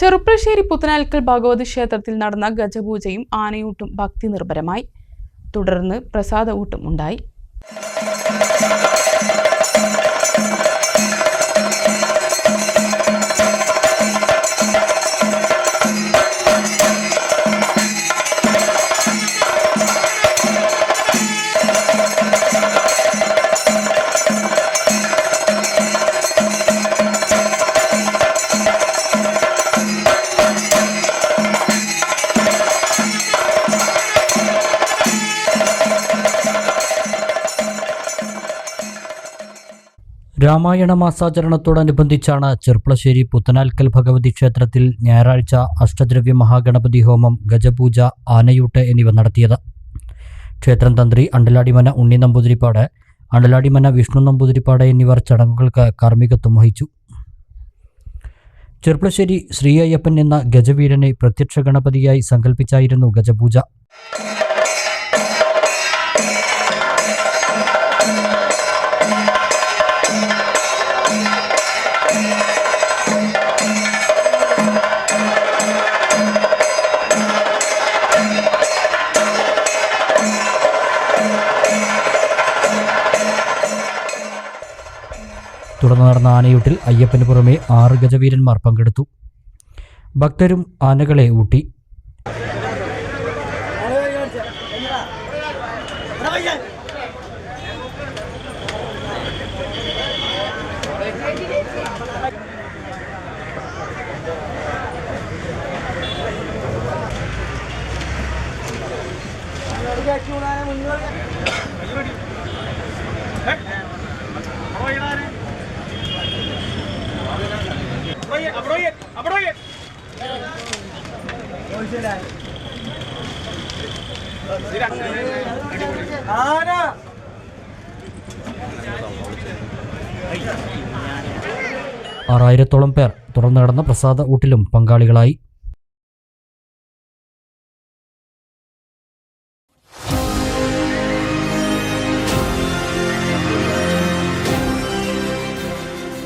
ചെറുപ്പശ്ശേരി പുത്തനാൽക്കൽ ഭഗവതി ക്ഷേത്രത്തിൽ നടന്ന ഗജപൂജയും ആനയൂട്ടും ഭക്തി നിർഭരമായി തുടർന്ന് പ്രസാദ ഊട്ടും ഉണ്ടായി. രാമായണ മാസാചരണത്തോടനുബന്ധിച്ചാണ് ചെർപ്പളശ്ശേരി പുത്തനാൽക്കൽ ഭഗവതി ക്ഷേത്രത്തിൽ ഞായറാഴ്ച അഷ്ടദ്രവ്യ മഹാഗണപതി ഹോമം ഗജപൂജ ആനയൂട്ട് എന്നിവ നടത്തിയത്. ക്ഷേത്രം തന്ത്രി അണ്ടലാടിമന ഉണ്ണി നമ്പൂതിരിപ്പാട് അണ്ടലാടിമന വിഷ്ണു നമ്പൂതിരിപ്പാട് എന്നിവർ ചടങ്ങുകൾക്ക് കാർമ്മികത്വം വഹിച്ചു. ചെർപ്പളശ്ശേരി ശ്രീ അയ്യപ്പൻ എന്ന ഗജവീരനെ പ്രത്യക്ഷ ഗണപതിയായി സങ്കല്പിച്ചായിരുന്നു ഗജപൂജ. തുടർന്ന് നടന്ന ആനയൂട്ടിൽ അയ്യപ്പന് പുറമെ ആറ് ഗജവീരന്മാർ പങ്കെടുത്തു ഭക്തരും ആനകളെ ഊട്ടി ആറായിരത്തോളം പേർ തുടർന്ന് നടന്ന പ്രസാദ ഊട്ടിലും പങ്കാളികളായി.